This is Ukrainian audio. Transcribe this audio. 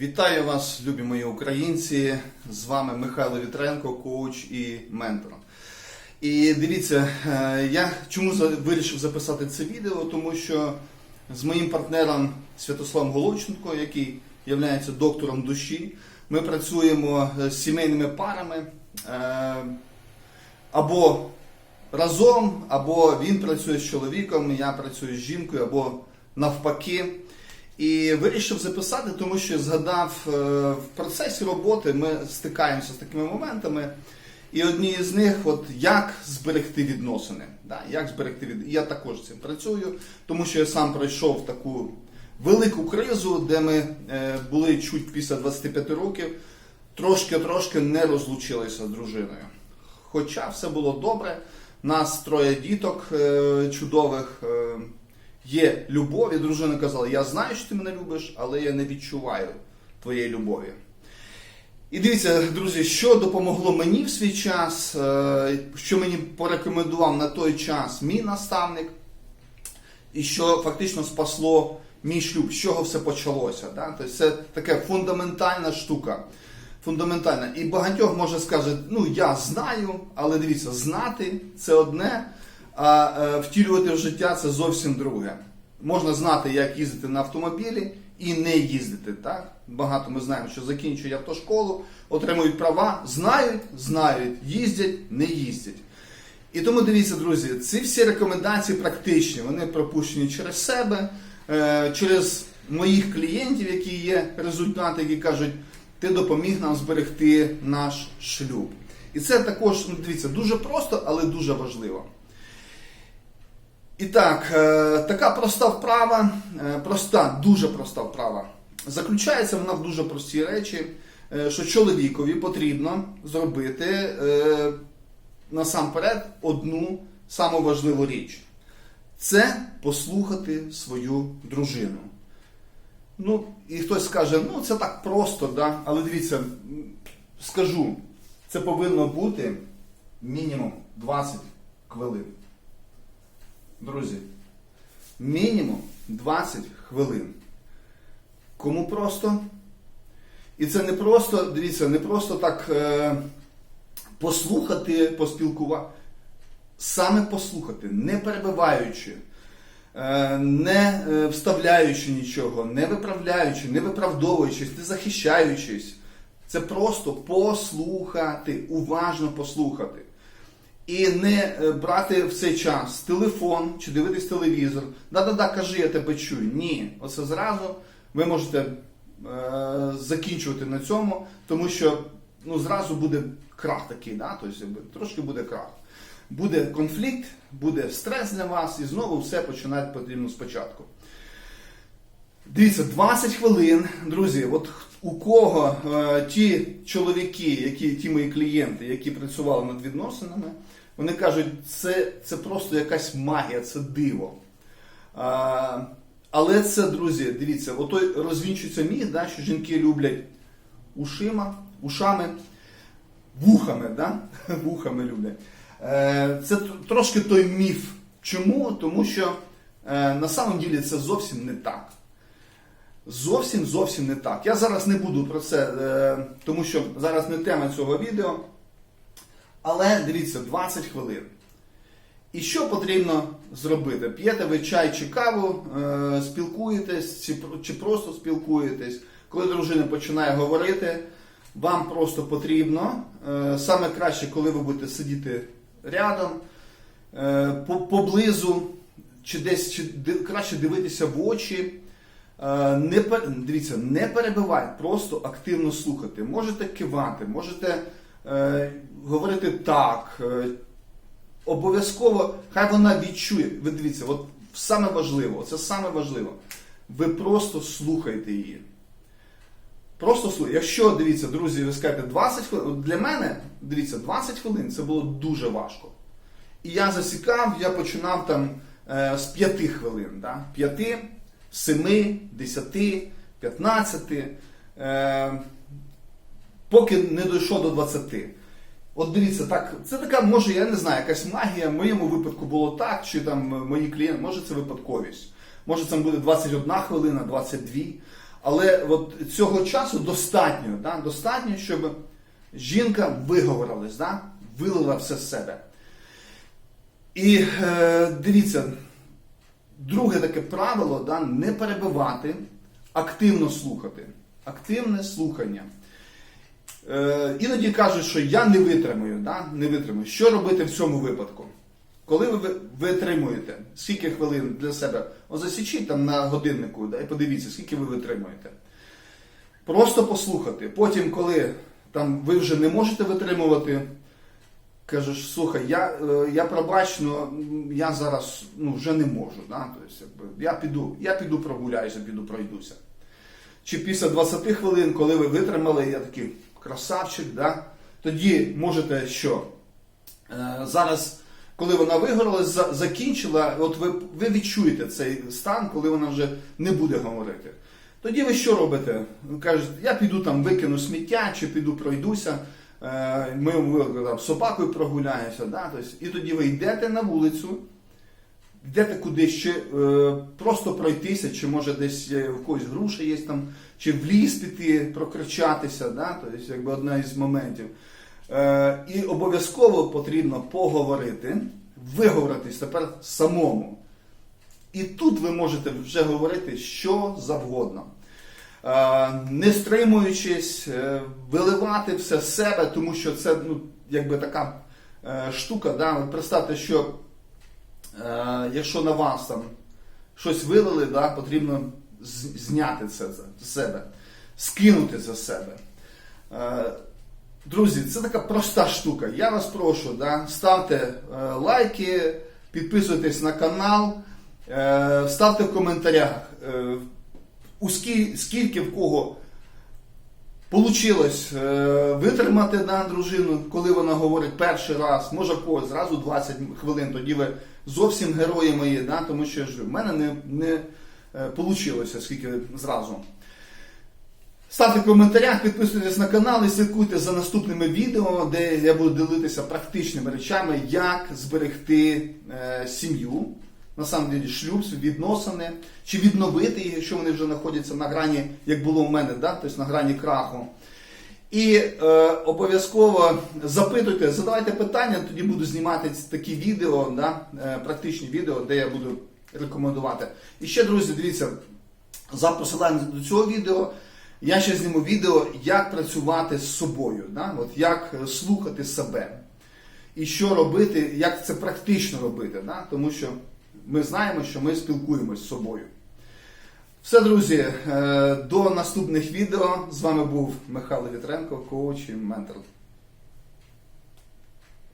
Вітаю вас, любі мої українці! З вами Михайло Вітренко, коуч і ментор. І дивіться, е, я чому вирішив записати це відео, тому що з моїм партнером Святославом Голоченко, який є доктором душі, ми працюємо з сімейними парами е, або разом, або він працює з чоловіком, я працюю з жінкою, або навпаки. І вирішив записати, тому що згадав е, в процесі роботи ми стикаємося з такими моментами. І одні з них, от як зберегти відносини. Да, як зберегти від... Я також цим працюю, тому що я сам пройшов таку велику кризу, де ми е, були чуть після 25 років, трошки-трошки не розлучилися з дружиною. Хоча все було добре, нас троє діток е, чудових. Є любов, і дружина казала: Я знаю, що ти мене любиш, але я не відчуваю твоєї любові. І дивіться, друзі, що допомогло мені в свій час, е, що мені порекомендував на той час мій наставник, і що фактично спасло мій шлюб, з чого все почалося. Да? Тобто це така фундаментальна штука. Фундаментальна. І багатьох може скаже, ну я знаю, але дивіться, знати це одне, а е, втілювати в життя це зовсім друге. Можна знати, як їздити на автомобілі і не їздити. Так? Багато ми знаємо, що закінчують автошколу, отримують права, знають, знають, їздять, не їздять. І тому дивіться, друзі, ці всі рекомендації практичні, вони пропущені через себе, е, через моїх клієнтів, які є результати, які кажуть, ти допоміг нам зберегти наш шлюб. І це також, ну, дивіться, дуже просто, але дуже важливо. І так, е, така проста вправа, е, проста, дуже проста вправа. Заключається вона в дуже простій речі, е, що чоловікові потрібно зробити насамперед одну саму важливу річ. Це послухати свою дружину. Ну, і хтось скаже, ну це так просто, да? але дивіться, скажу, це повинно бути мінімум 20 хвилин. Друзі, мінімум 20 хвилин. Кому просто? І це не просто, дивіться, не просто так е, послухати, поспілкувати. Саме послухати, не перебиваючи, е, не е, вставляючи нічого, не виправляючи, не виправдовуючись, не захищаючись. Це просто послухати, уважно послухати. І не е, брати в цей час телефон чи дивитись телевізор. Да-да-да, кажи, я тебе чую. Ні, оце зразу ви можете е, закінчувати на цьому, тому що ну, зразу буде крах такий, да? тобто, трошки буде крах. Буде конфлікт, буде стрес для вас, і знову все починати потрібно спочатку. Дивіться, 20 хвилин, друзі, от у кого е, ті чоловіки, які ті мої клієнти, які працювали над відносинами, вони кажуть, це, це просто якась магія, це диво. А, але це, друзі, дивіться, отой розвінчується міг, да, що жінки люблять ушима, ушами, вухами, да? вухами люблять. Е, це трошки той міф. Чому? Тому що е, на самом ділі це зовсім не так. Зовсім зовсім не так. Я зараз не буду про це, е, тому що зараз не тема цього відео. Але дивіться, 20 хвилин. І що потрібно зробити? П'єте ви чай чи каву, е, спілкуєтесь, чи, просто спілкуєтесь. Коли дружина починає говорити, вам просто потрібно, е, саме краще, коли ви будете сидіти рядом, поблизу, чи десь чи краще дивитися в очі. Е, Не дивіться, не перебивайте, просто активно слухати. Можете кивати, можете е, говорити так. е, обов'язково, хай вона відчує. Ви дивіться, от саме важливо, це саме важливо. Ви просто слухайте її. Просто слухайте. Якщо, дивіться, друзі, ви скажете 20 хвилин, для мене, дивіться, 20 хвилин це було дуже важко. І я засікав, я починав там е, з 5 хвилин. Да? 5, 7, 10, 15, е, поки не дійшов до 20. От дивіться, так, це така, може, я не знаю, якась магія. В моєму випадку було так, чи там мої клієнти, може це випадковість. Може це буде 21 хвилина, 22. Але от цього часу достатньо, да? достатньо, щоб жінка виговорилась, да? вилила все з себе. І е, дивіться, друге таке правило да? не перебивати, активно слухати. Активне слухання. Е, іноді кажуть, що я не витримую, да? не витримую. Що робити в цьому випадку? Коли ви ви- витримуєте, скільки хвилин для себе, о, засічіть там на годиннику да, і подивіться, скільки ви витримуєте. Просто послухати. Потім, коли там ви вже не можете витримувати, кажеш, слухай, я, е, я пробач, но я зараз ну, вже не можу. Да? Тобто, якби, я, піду, я піду прогуляюся, піду пройдуся. Чи після 20 хвилин, коли ви витримали, я такий красавчик, да? тоді можете що? Е, зараз, коли вона вигоралась, закінчила, от ви, ви відчуєте цей стан, коли вона вже не буде говорити. Тоді ви що робите? Ви кажете, я піду там викину сміття, чи піду пройдуся, ми ми, там, з собакою прогуляємося. Да? Тобто, і тоді ви йдете на вулицю, йдете кудись, чи е, просто пройтися, чи може десь е, в когось груша є там, чи в ліс піти, прокричатися, да? тобто, якби одна із моментів. Е, і обов'язково потрібно поговорити, виговоритись тепер самому. І тут ви можете вже говорити що завгодно. Е, Не стримуючись, е, виливати все з себе, тому що це ну, якби така е, штука. Да? Представте, що якщо на вас там щось вилили, да, потрібно зняти це з себе, скинути це з себе. Друзі, це така проста штука. Я вас прошу, да, ставте лайки, підписуйтесь на канал, ставте в коментарях, скільки, в кого Получилось е, витримати да, дружину, коли вона говорить перший раз, може когось зразу 20 хвилин, тоді ви зовсім герої мої, да, тому що в мене не, не е, получилося, скільки зразу. Ставте в коментарях, підписуйтесь на канал і слідкуйте за наступними відео, де я буду ділитися практичними речами, як зберегти е, сім'ю, на самом деле шлюб, відносини, чи відновити їх, якщо вони вже знаходяться на грані, як було в мене, да? тобто на грані краху. І е, обов'язково запитуйте, задавайте питання, тоді буду знімати такі відео, да? е, практичні відео, де я буду рекомендувати. І ще, друзі, дивіться, за посиланням до цього відео я ще зніму відео, як працювати з собою, да? От як слухати себе. І що робити, як це практично робити, да? тому що ми знаємо, що ми спілкуємось з собою. Все, друзі, е, до наступних відео. З вами був Михайло Вітренко, коуч і ментор.